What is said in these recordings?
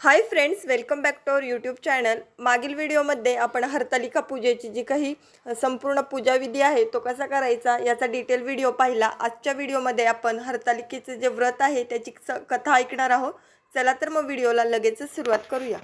Hi friends welcome back to our YouTube channel मागील व्हिडिओमध्ये आपण हरतालिका पूजेची जी काही संपूर्ण पूजाविधी आहे तो कसा करायचा याचा डिटेल व्हिडिओ पाहिला. आजच्या व्हिडिओमध्ये आपण हरतालिकेचे जे व्रत आहे त्याची स कथा ऐकणार आहोत. चला तर मग व्हिडिओला लगेचच सुरुवात करूया.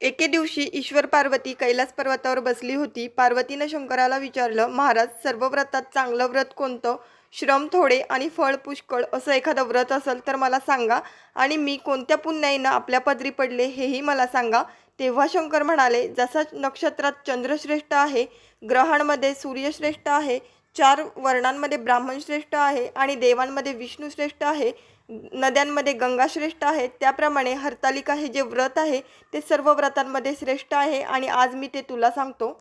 एके दिवशी ईश्वर पार्वती कैलास पर्वतावर बसली होती. पार्वतीनं शंकराला विचारलं महाराज सर्व व्रतात चांगलं व्रत कोणतं? श्रम थोडे आणि फळ पुष्कळ असं एखादं व्रत असेल तर मला सांगा. आणि मी कोणत्या पुण्याईनं आपल्या पदरी पडले हेही मला सांगा. तेव्हा शंकर म्हणाले जसा नक्षत्रात चंद्रश्रेष्ठ आहे ग्रहांमध्ये सूर्यश्रेष्ठ आहे चार वर्णांमध्ये ब्राह्मण श्रेष्ठ आहे आणि देवांमध्ये विष्णू श्रेष्ठ आहे नद्यांमध्ये गंगा श्रेष्ठ आहे त्याप्रमाणे हरतालिका हे जे व्रत आहे ते सर्व व्रतांमध्ये श्रेष्ठ आहे आणि आज मी ते तुला सांगतो.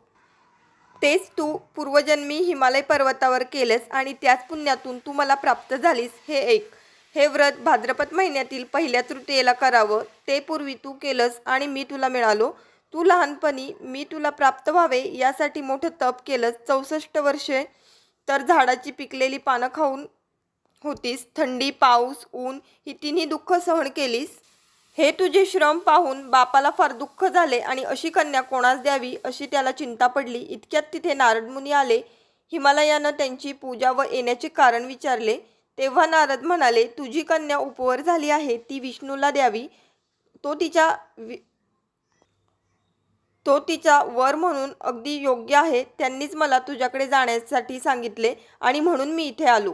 तेच तू पूर्वजन्मी हिमालय पर्वतावर केलेस आणि त्याच पुण्यातून तू मला प्राप्त झालीस हे एक. हे व्रत भाद्रपद महिन्यातील पहिल्या तृतीयेला करावं ते पूर्वी तू केलंस आणि मी तुला मिळालो. तू लहानपणी मी तुला प्राप्त व्हावे यासाठी मोठं तप केलंस चौसष्ट वर्षे तर झाडाची पिकलेली पानं खाऊन होतीस थंडी पाऊस ऊन ही तिन्ही दुःख सहन केलीस. हे तुझे श्रम पाहून बापाला फार दुःख झाले आणि अशी कन्या कोणास द्यावी अशी त्याला चिंता पडली. इतक्यात तिथे नारद मुनी आले. हिमालयानं त्यांची पूजा व येण्याचे कारण विचारले. तेव्हा नारद म्हणाले तुझी कन्या उपवर झाली आहे. ती विष्णूला द्यावी. तो तिच्या वि- तो तिचा वर म्हणून अगदी योग्य आहे. त्यांनीच मला तुझ्याकडे जाण्यासाठी सांगितले आणि म्हणून मी इथे आलो.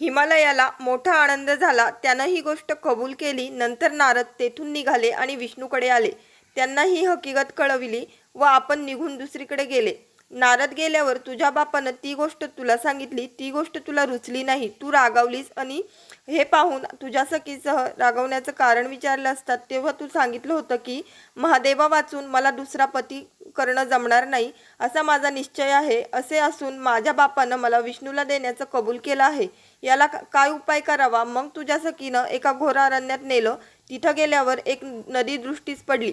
हिमालयाला मोठा आनंद झाला. त्यानं ही गोष्ट कबूल केली. नंतर नारद तेथून निघाले आणि विष्णूकडे आले. त्यांना ही हकीकत कळविली व आपण निघून दुसरीकडे गेले. नारद गेल्यावर तुझ्या बापानं ती गोष्ट तुला सांगितली. ती गोष्ट तुला रुचली नाही. तू रागावलीस आणि हे पाहून तुझ्या सखीसह रागवण्याचं कारण विचारलं असतात. तेव्हा तू सांगितलं होतं की महादेवा वाचून मला दुसरा पती करणं जमणार नाही असा माझा निश्चय आहे. असे असून माझ्या बापानं मला विष्णूला देण्याचं कबूल केलं आहे. याला का- काय उपाय करावा? मग तुझ्या सखीनं एका घोरा अरण्यात नेलं. तिथं गेल्यावर एक नदी दृष्टीस पडली.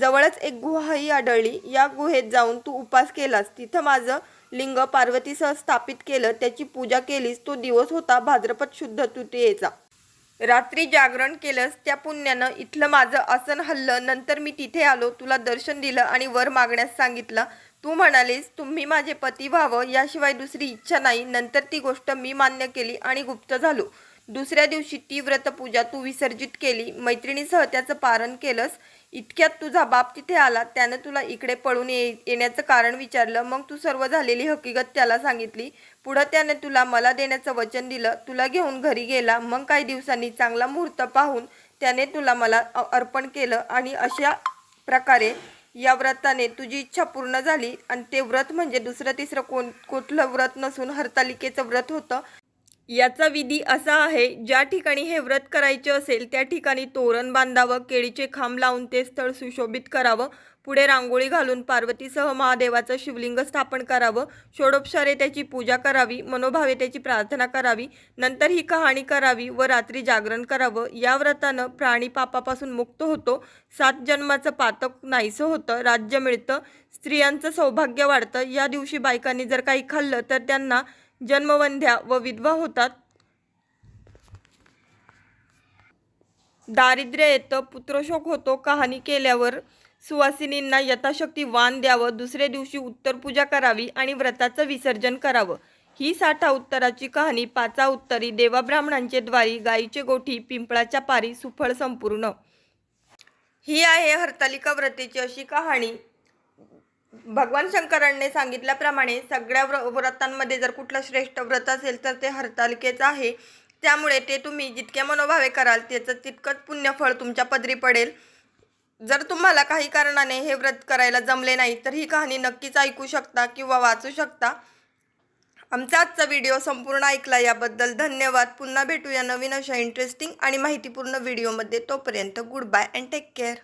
जवळच एक गुहाही आढळली. या गुहेत जाऊन तू उपास केलास. तिथं माझं लिंग पार्वतीसह स्थापित केलं. त्याची पूजा केलीस. तो दिवस होता भाद्रपद शुद्ध तृतीयेचा. रात्री जागरण केलंस त्या पुण्यानं इथलं माझं आसन हल्लं नंतर मी तिथे आलो तुला दर्शन दिलं आणि वर मागण्यास सांगितलं. तू म्हणालीस तुम्ही माझे पती व्हावं याशिवाय दुसरी इच्छा नाही. नंतर ती गोष्ट मी मान्य केली आणि गुप्त झालो. दुसऱ्या दिवशी ती व्रतपूजा तू विसर्जित केली मैत्रिणीसह त्याचं पारण केलंस इतक्यात तुझा बाप तिथे आला त्यानं तुला इकडे पळून ये येण्याचं कारण विचारलं मग तू सर्व झालेली हकीकत त्याला सांगितली पुढं त्याने तुला मला देण्याचं वचन दिलं तुला घेऊन घरी गेला मग काही दिवसांनी चांगला मुहूर्त पाहून त्याने तुला मला अर्पण केलं आणि अशा प्रकारे या व्रताने तुझी इच्छा पूर्ण झाली आणि ते व्रत म्हणजे दुसरं तिसरं कोण कुठलं व्रत नसून हरतालिकेचं व्रत होतं याचा विधी असा आहे ज्या ठिकाणी हे व्रत करायचे असेल त्या ठिकाणी तोरण बांधावं केळीचे खांब लावून ते स्थळ सुशोभित करावं पुढे रांगोळी घालून पार्वतीसह महादेवाचं शिवलिंग स्थापन करावं षोडोपचारे त्याची पूजा करावी मनोभावे त्याची प्रार्थना करावी नंतर ही कहाणी करावी व रात्री जागरण करावं या व्रतानं प्राणी पापापासून मुक्त होतो सात जन्माचं पातक नाहीसं होतं राज्य मिळतं स्त्रियांचं सौभाग्य वाढतं या दिवशी बायकांनी जर काही खाल्लं तर त्यांना जन्मवंध्या व विधवा होतात. दारिद्र्य येतं पुत्रशोक होतो कहाणी केल्यावर सुवासिनींना यथाशक्ती वाण द्यावं दुसऱ्या दिवशी उत्तर पूजा करावी आणि व्रताचं विसर्जन करावं. ही साठा उत्तराची कहाणी पाचा उत्तरी देवाब्राह्मणांचे द्वारी गायीचे गोठी पिंपळाच्या पारी सुफळ संपूर्ण. ही आहे हरतालिका व्रतेची अशी कहाणी. भगवान शंकरांनी सांगितल्याप्रमाणे सगळ्या व्र व्रतांमध्ये जर कुठलं श्रेष्ठ व्रत असेल तर ते हरतालिकेचं आहे. त्यामुळे ते तुम्ही जितके मनोभावे कराल त्याचं तितकंच पुण्यफळ तुमच्या पदरी पडेल. जर तुम्हाला काही कारणाने हे व्रत करायला जमले नाही तर ही कहाणी नक्कीच ऐकू शकता किंवा वाचू शकता. आमचा आजचा व्हिडिओ संपूर्ण ऐकला याबद्दल धन्यवाद. पुन्हा भेटूया नवीन अशा इंटरेस्टिंग आणि माहितीपूर्ण व्हिडिओमध्ये. तोपर्यंत good bye and take care